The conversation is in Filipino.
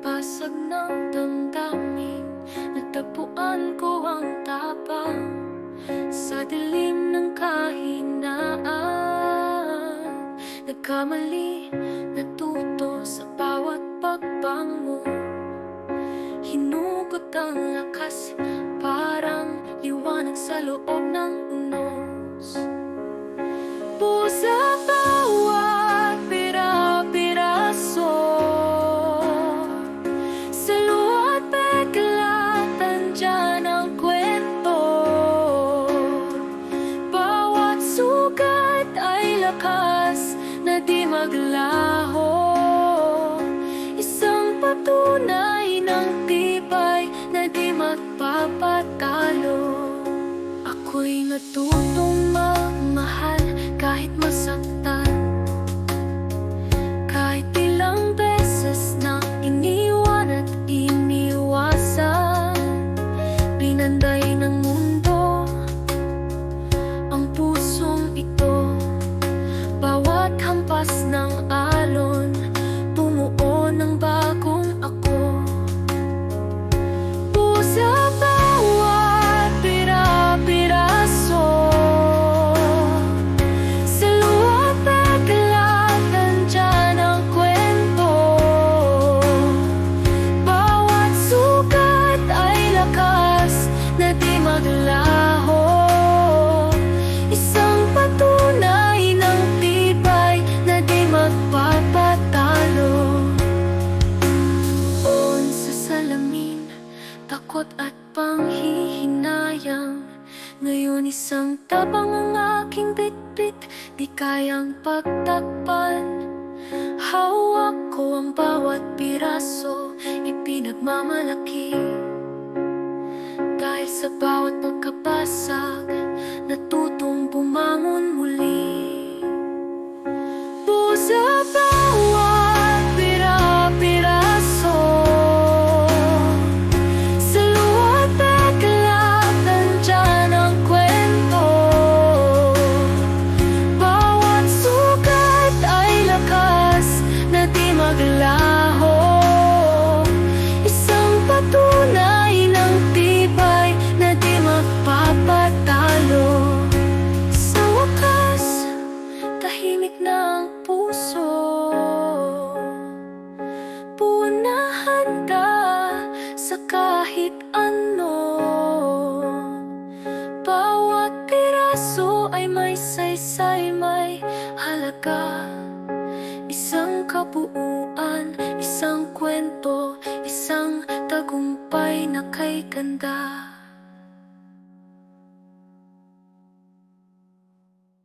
basag ng damdamin Natagpuan ko ang tapang Sa dilim ng kahinaan. Nagkamali, natuto sa bawat pagbango. Hinugot ang lakas Parang liwanag sa loob ng unos ito isang tabang ang aking bitbit Di kayang pagtakpan. Hawak ko ang bawat piraso Ipinagmamalaki. Dahil sa bawat pagkabasag saysay, may halaga. Isang kabuuan, isang kwento, isang tagumpay na kay ganda